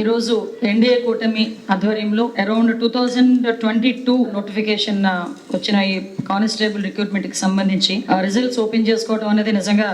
ఈరోజు ఎన్డీఏ కూటమి ఆధ్వర్యంలో around two thousand twenty two notification వచ్చిన ఈ కానిస్టేబుల్ రిక్రూట్మెంట్కి సంబంధించి రిజల్ట్స్ ఓపెన్ చేసుకోవడం అనేది నిజంగా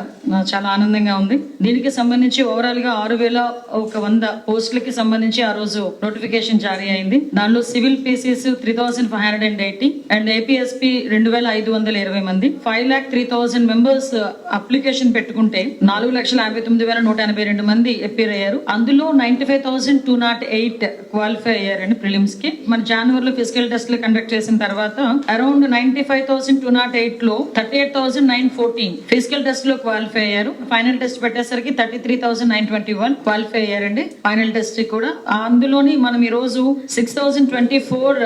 చాలా ఆనందంగా ఉంది. దీనికి సంబంధించి ఓవరాల్గా ఆరు వేల ఒక వంద పోస్టులకి సంబంధించి ఆ రోజు నోటిఫికేషన్ జారీ అయింది. దానిలో civil PCs three thousand five hundred and eighty and APSP రెండు వేల ఐదు వందల ఇరవై మంది. Five lakh three thousand members application పెట్టుకుంటే నాలుగు లక్షల యాభై తొమ్మిది వేల నూట ఎనభై రెండు మంది ఎప్పీర్ అయ్యారు అందులో ninety five thousand two nought eight qualify అయ్యారండి ప్రిలిమ్స్కి. మన జనవరిలో ఫిజికల్ టెస్ట్లు కండక్ట్ చేసిన తర్వాత around ninety five thousand two nought ఎయిట్లో thirty eight thousand nine fourteen physical టెస్ట్లో క్వాలిఫై అయ్యారు. ఫైనల్ టెస్ట్ పెట్టేసరికి thirty three thousand nine twenty one qualify అయ్యారండి. ఫైనల్ టెస్ట్ కూడా అందులోని మనం ఈ రోజు సిక్స్ థౌసండ్ ట్వంటీ ఫోర్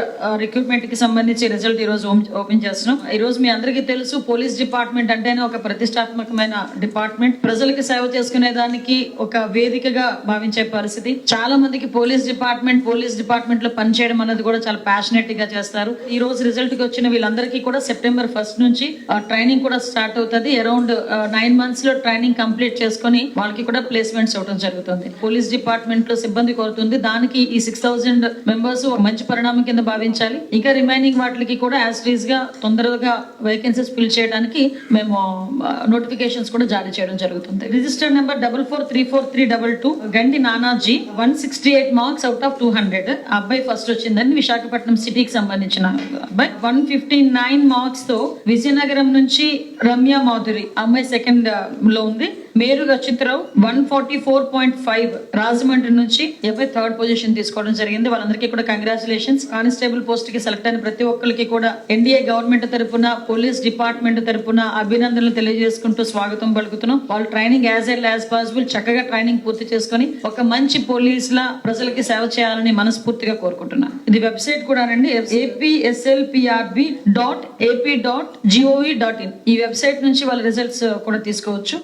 రిక్రూట్మెంట్కి సంబంధించి రిజల్ట్ ఈ రోజు ఓపెన్ చేస్తున్నాం. ఈ రోజు మీ అందరికీ తెలుసు పోలీస్ డిపార్ట్మెంట్ అంటేనే ఒక ప్రతిష్టాత్మకమైన డిపార్ట్మెంట్ ప్రజలకు సేవ చేసుకునే దానికి ఒక వేదికగా భావించే పరిస్థితి. చాలా మందికి పోలీస్ డిపార్ట్మెంట్ పోలీస్ డిపార్ట్మెంట్లో పనిచేయడం అనేది కూడా చాలా ప్యాషనెట్గా చేస్తారు. ఈ రోజు రిజల్ట్కి వచ్చిన వీళ్ళందరికీ కూడా సెప్టెంబర్ ఫస్ట్ నుంచి ట్రైనింగ్ కూడా స్టార్ట్ అవుతుంది. అరౌండ్ నైన్ మంత్స్లో ట్రైనింగ్ కంప్లీట్ చేసుకొని వాళ్ళకి కూడా ప్లేస్మెంట్స్ ఇవ్వడం జరుగుతుంది. పోలీస్ డిపార్ట్మెంట్లో సిబ్బంది కోరుతుంది. దానికి ఈ సిక్స్ థౌసండ్ మెంబర్స్ మంచి పరిణామం కింద భావించాలి. ఇంకా రిమైనింగ్ వాటికి కూడా యాజ్గా తొందరగా వేకెన్సీస్ ఫిల్ చేయడానికి మేము నోటిఫికేషన్స్ కూడా జారీ చేయడం జరుగుతుంది. Register number double four three four three double two Gandi Nanaji one sixty eight marks out of two hundred అబ్బాయి ఫస్ట్ వచ్చిందని విశాఖపట్నం సిటీకి సంబంధించిన అబ్బాయి. వన్ ఫిఫ్టీ నైన్ మార్క్స్తో విజయనగరం నుంచి రమ్య మాధురి అమ్మాయి సెకండ్లో ఉంది. మేరు రచిత్రావు one forty four point five Rajahmundry నుంచి అబ్బాయి థర్డ్ పొజిషన్ తీసుకోవడం జరిగింది. వాళ్ళందరికీ కూడా కంగ్రాచులేషన్స్. కానిస్టేబుల్ పోస్ట్కి సెలెక్ట్ అయిన ప్రతి ఒక్కరికి కూడా ఎన్డీఏ గవర్నమెంట్ తరఫున పోలీస్ డిపార్ట్మెంట్ తరపున అభినందనలు తెలియజేసుకుంటూ స్వాగతం పలుకుతున్నాం. వాళ్ళు training as early as possible చక్కగా ట్రైనింగ్ పూర్తి చేసుకొని ఒక మంచి పోలీస్ లా ప్రజలకి సేవ చేయాలని మనస్ఫూర్తిగా కోరుకుంటున్నాను ఇది వెబ్సైట్ కూడానండి APSLPRB dot AP dot GOV dot in ఈ వెబ్సైట్ నుంచి వాళ్ళ రిజల్ట్స్ కూడా తీసుకోవచ్చు.